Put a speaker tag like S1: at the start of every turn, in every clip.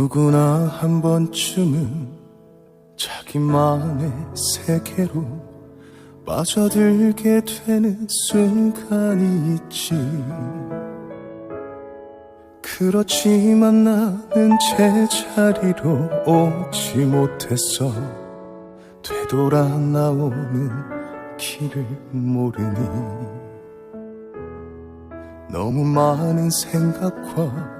S1: 누구나 한 번쯤은 자기만의 세계로 빠져들게 되는 순간이 있지. 그렇지만 나는 제자리로 오지 못했어. 되돌아 나오는 길을 모르니. 너무 많은 생각과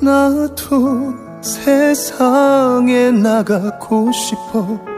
S1: 나도 세상에 나가고 싶어